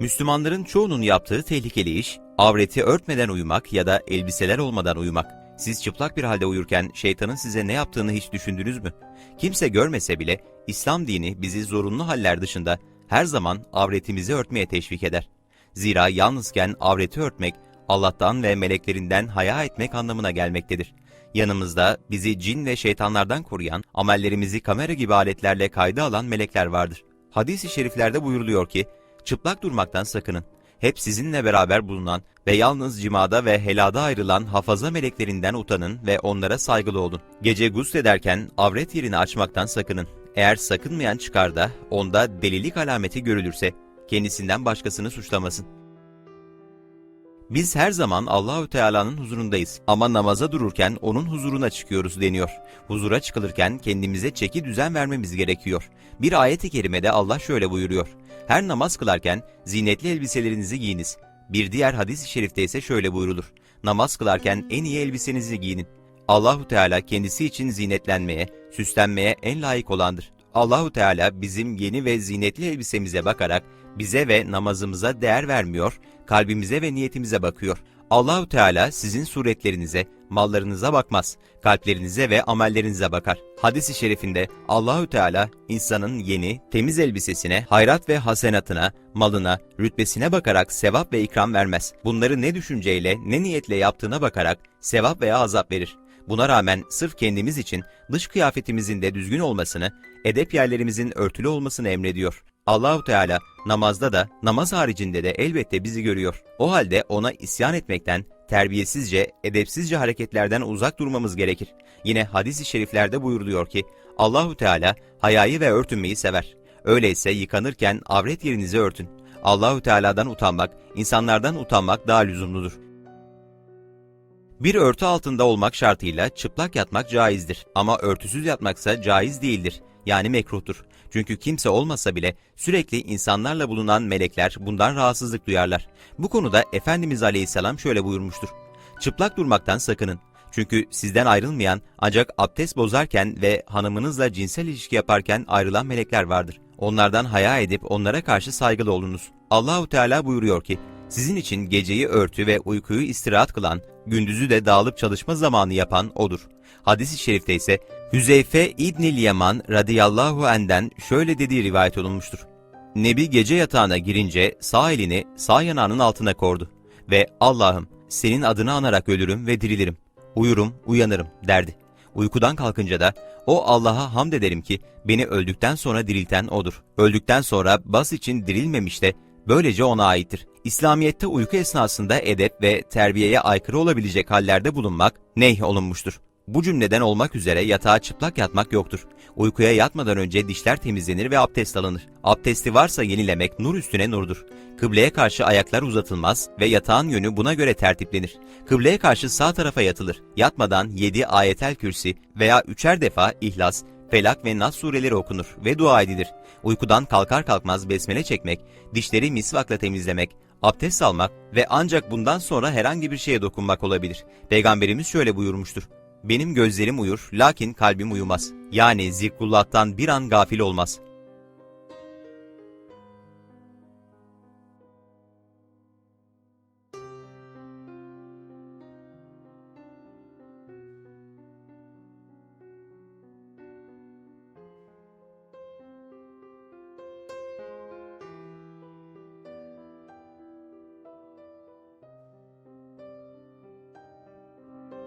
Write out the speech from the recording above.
Müslümanların çoğunun yaptığı tehlikeli iş, avreti örtmeden uyumak ya da elbiseler olmadan uyumak. Siz çıplak bir halde uyurken şeytanın size ne yaptığını hiç düşündünüz mü? Kimse görmese bile İslam dini bizi zorunlu haller dışında her zaman avretimizi örtmeye teşvik eder. Zira yalnızken avreti örtmek, Allah'tan ve meleklerinden haya etmek anlamına gelmektedir. Yanımızda bizi cin ve şeytanlardan koruyan, amellerimizi kamera gibi aletlerle kayda alan melekler vardır. Hadis-i şeriflerde buyuruluyor ki, çıplak durmaktan sakının. Hep sizinle beraber bulunan ve yalnız cimada ve helada ayrılan hafaza meleklerinden utanın ve onlara saygılı olun. Gece guslederken avret yerini açmaktan sakının. Eğer sakınmayan çıkar da onda delilik alameti görülürse kendisinden başkasını suçlamasın. Biz her zaman Allahü Teala'nın huzurundayız ama namaza dururken onun huzuruna çıkıyoruz deniyor. Huzura çıkılırken kendimize çeki düzen vermemiz gerekiyor. Bir ayet-i kerimede Allah şöyle buyuruyor. Her namaz kılarken zinetli elbiselerinizi giyiniz. Bir diğer hadis-i şerifte ise şöyle buyrulur. Namaz kılarken en iyi elbisenizi giyinin. Allahu Teala kendisi için zinetlenmeye, süslenmeye en layık olandır. Allahu Teala bizim yeni ve zinetli elbisemize bakarak bize ve namazımıza değer vermiyor, kalbimize ve niyetimize bakıyor. Allahu Teala sizin suretlerinize, mallarınıza bakmaz, kalplerinize ve amellerinize bakar. Hadis-i şerifinde Allahü Teala insanın yeni, temiz elbisesine, hayrat ve hasenatına, malına, rütbesine bakarak sevap ve ikram vermez. Bunları ne düşünceyle, ne niyetle yaptığına bakarak sevap veya azap verir. Buna rağmen sırf kendimiz için dış kıyafetimizin de düzgün olmasını, edep yerlerimizin örtülü olmasını emrediyor. Allahu Teala namazda da namaz haricinde de elbette bizi görüyor. O halde ona isyan etmekten, terbiyesizce, edepsizce hareketlerden uzak durmamız gerekir. Yine hadis-i şeriflerde buyuruluyor ki Allahu Teala hayayı ve örtünmeyi sever. Öyleyse yıkanırken avret yerinizi örtün. Allahu Teala'dan utanmak, insanlardan utanmak daha lüzumludur. Bir örtü altında olmak şartıyla çıplak yatmak caizdir ama örtüsüz yatmaksa caiz değildir. Yani mekruhtur. Çünkü kimse olmasa bile sürekli insanlarla bulunan melekler bundan rahatsızlık duyarlar. Bu konuda Efendimiz Aleyhisselam şöyle buyurmuştur. Çıplak durmaktan sakının. Çünkü sizden ayrılmayan ancak abdest bozarken ve hanımınızla cinsel ilişki yaparken ayrılan melekler vardır. Onlardan haya edip onlara karşı saygılı olunuz. Allahu Teala buyuruyor ki, sizin için geceyi örtü ve uykuyu istirahat kılan, gündüzü de dağılıp çalışma zamanı yapan O'dur. Hadis-i şerifte ise Hüzeyfe İbnil Yaman radıyallahu enden şöyle dediği rivayet olunmuştur. Nebi gece yatağına girince sağ elini sağ yanağının altına kordu ve Allah'ım senin adını anarak ölürüm ve dirilirim. Uyurum, uyanırım derdi. Uykudan kalkınca da o Allah'a hamd ederim ki beni öldükten sonra dirilten O'dur. Öldükten sonra bas için dirilmemiş de böylece O'na aittir. İslamiyet'te uyku esnasında edep ve terbiyeye aykırı olabilecek hallerde bulunmak neyh olunmuştur. Bu cümleden olmak üzere yatağa çıplak yatmak yoktur. Uykuya yatmadan önce dişler temizlenir ve abdest alınır. Abdesti varsa yenilemek nur üstüne nurdur. Kıbleye karşı ayaklar uzatılmaz ve yatağın yönü buna göre tertiplenir. Kıbleye karşı sağ tarafa yatılır. Yatmadan 7 ayetel kürsi veya üçer defa İhlas, Felak ve Nas sureleri okunur ve dua edilir. Uykudan kalkar kalkmaz besmele çekmek, dişleri misvakla temizlemek, abdest almak ve ancak bundan sonra herhangi bir şeye dokunmak olabilir. Peygamberimiz şöyle buyurmuştur. Benim gözlerim uyur, lakin kalbim uyumaz. Yani zikrullah'tan bir an gafil olmaz.